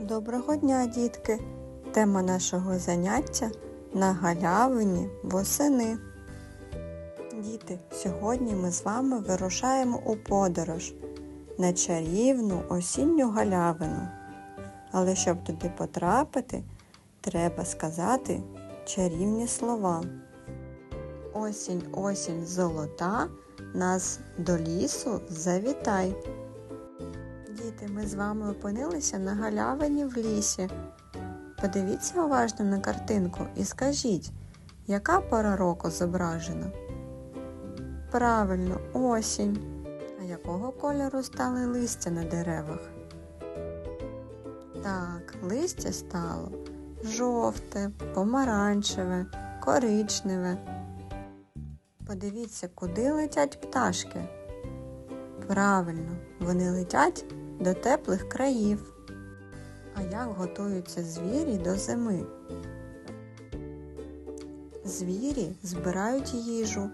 Доброго дня, дітки! Тема нашого заняття на галявині восени. Діти, сьогодні ми з вами вирушаємо у подорож на чарівну осінню галявину. Але щоб туди потрапити, треба сказати чарівні слова. Осінь, осінь золота, нас до лісу завітай. Діти, ми з вами опинилися на галявині в лісі. Подивіться уважно на картинку і скажіть, яка пора року зображена? Правильно, осінь. А якого кольору стали листя на деревах? Так, листя стало жовте, помаранчеве, коричневе. Подивіться, куди летять пташки. Правильно, вони летять до теплих країв. А як готуються звірі до зими? Звірі збирають їжу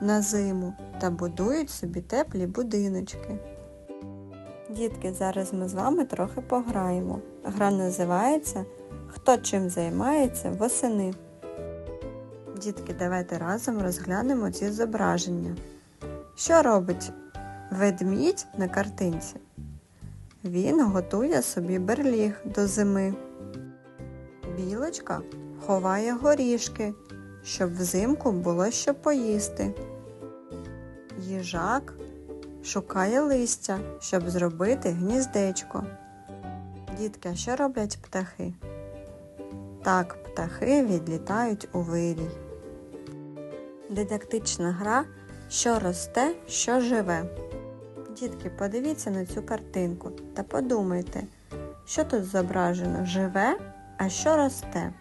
на зиму та будують собі теплі будиночки. Дітки, зараз ми з вами трохи пограємо. Гра називається Хто чим займається восени. Дітки, давайте разом розглянемо ці зображення. Що робить ведмідь на картинці? Він готує собі берліг до зими. Білочка ховає горішки, щоб взимку було що поїсти. Їжак шукає листя, щоб зробити гніздечко. Дітки, що роблять птахи? Так, птахи відлітають у вирій. Дидактична гра Що росте, що живе. Дітки, подивіться на цю картинку та подумайте, що тут зображено живе, а що росте.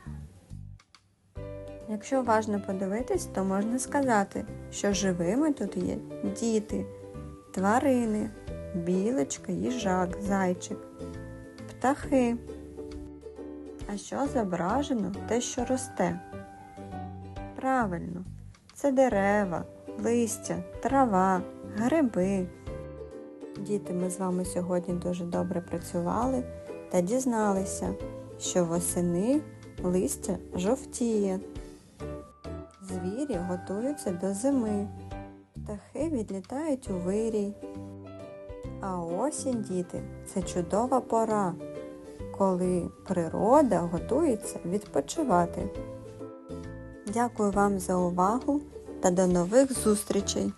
Якщо уважно подивитись, то можна сказати, що живими тут є діти, тварини, білочка, їжак, зайчик, птахи. А що зображено те, що росте? Правильно, це дерева, листя, трава, гриби. Діти, ми з вами сьогодні дуже добре працювали та дізналися, що восени листя жовтіє. Звірі готуються до зими, птахи відлітають у вирій. А осінь, діти, це чудова пора, коли природа готується відпочивати. Дякую вам за увагу та до нових зустрічей!